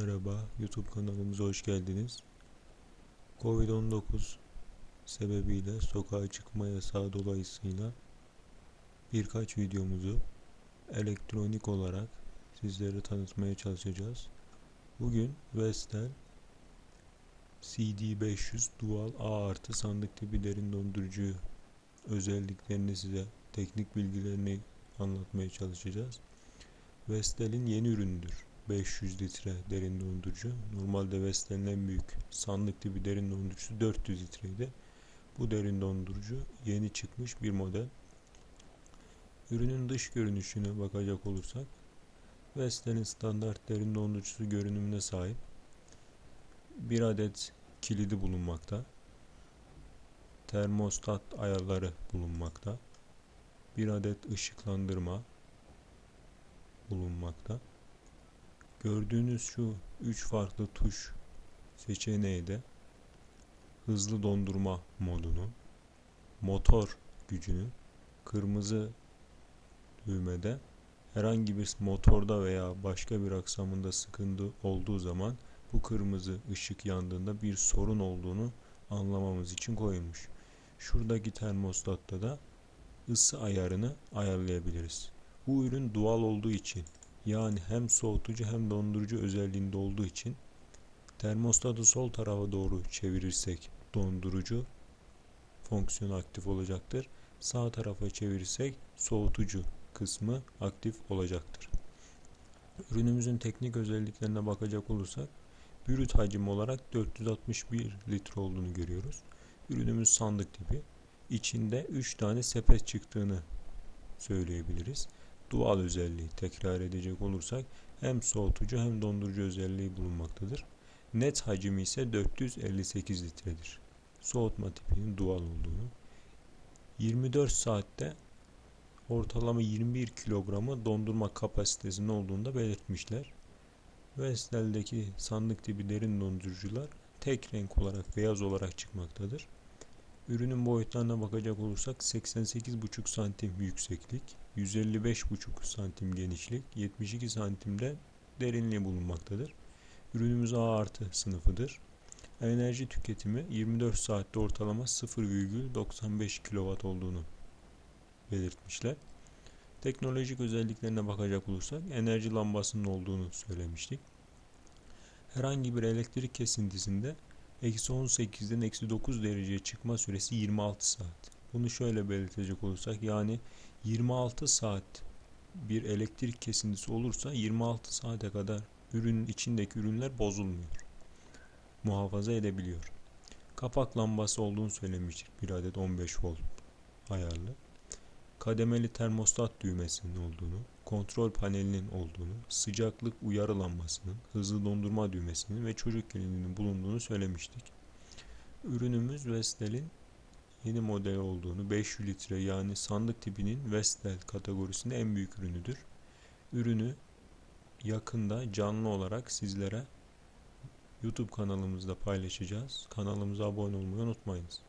Merhaba, YouTube kanalımıza hoş geldiniz. Covid-19 sebebiyle sokağa çıkma yasağı dolayısıyla birkaç videomuzu elektronik olarak sizlere tanıtmaya çalışacağız. Bugün Vestel CD500 Dual A artı sandık tipi derin dondurucu özelliklerini size teknik bilgilerini anlatmaya çalışacağız. Vestel'in yeni ürünüdür. 500 litre derin dondurucu. Normalde Vestel'in en büyük sandık tipi derin dondurucusu 400 litreydi. Bu derin dondurucu yeni çıkmış bir model. Ürünün dış görünüşüne bakacak olursak Vestel'in standart derin dondurucusu görünümüne sahip. Bir adet kilidi bulunmakta. Termostat ayarları bulunmakta. Bir adet ışıklandırma bulunmakta. Gördüğünüz şu üç farklı tuş seçeneği de hızlı dondurma modunu, motor gücünü, kırmızı düğmede herhangi bir motorda veya başka bir aksamında sıkıntı olduğu zaman bu kırmızı ışık yandığında bir sorun olduğunu anlamamız için koyulmuş. Şuradaki termostatta da ısı ayarını ayarlayabiliriz. Bu ürün doğal olduğu için yani hem soğutucu hem dondurucu özelliğinde olduğu için termostatı sol tarafa doğru çevirirsek dondurucu fonksiyonu aktif olacaktır. Sağ tarafa çevirirsek soğutucu kısmı aktif olacaktır. Ürünümüzün teknik özelliklerine bakacak olursak brüt hacim olarak 461 litre olduğunu görüyoruz. Ürünümüz sandık tipi. İçinde 3 tane sepet çıktığını söyleyebiliriz dual özelliği tekrar edecek olursak hem soğutucu hem dondurucu özelliği bulunmaktadır. Net hacmi ise 458 litredir. Soğutma tipinin dual olduğunu. 24 saatte ortalama 21 kilogramı dondurma kapasitesinin olduğunu da belirtmişler. Vestel'deki sandık tipi derin dondurucular tek renk olarak beyaz olarak çıkmaktadır. Ürünün boyutlarına bakacak olursak 88,5 santim yükseklik, 155,5 santim genişlik, 72 santimde derinliği bulunmaktadır. Ürünümüz A artı sınıfıdır. Enerji tüketimi 24 saatte ortalama 0,95 kW olduğunu belirtmişler. Teknolojik özelliklerine bakacak olursak enerji lambasının olduğunu söylemiştik. Herhangi bir elektrik kesintisinde eksi 18'den eksi 9 dereceye çıkma süresi 26 saat. Bunu şöyle belirtecek olursak yani 26 saat bir elektrik kesintisi olursa 26 saate kadar ürünün içindeki ürünler bozulmuyor. Muhafaza edebiliyor. Kapak lambası olduğunu söylemiştik. Bir adet 15 volt ayarlı. Kademeli termostat düğmesinin olduğunu, kontrol panelinin olduğunu, sıcaklık uyarı lambasının, hızlı dondurma düğmesinin ve çocuk kilidinin bulunduğunu söylemiştik. Ürünümüz Vestel'in yeni model olduğunu 500 litre yani sandık tipinin Vestel kategorisinde en büyük ürünüdür. Ürünü yakında canlı olarak sizlere YouTube kanalımızda paylaşacağız. Kanalımıza abone olmayı unutmayınız.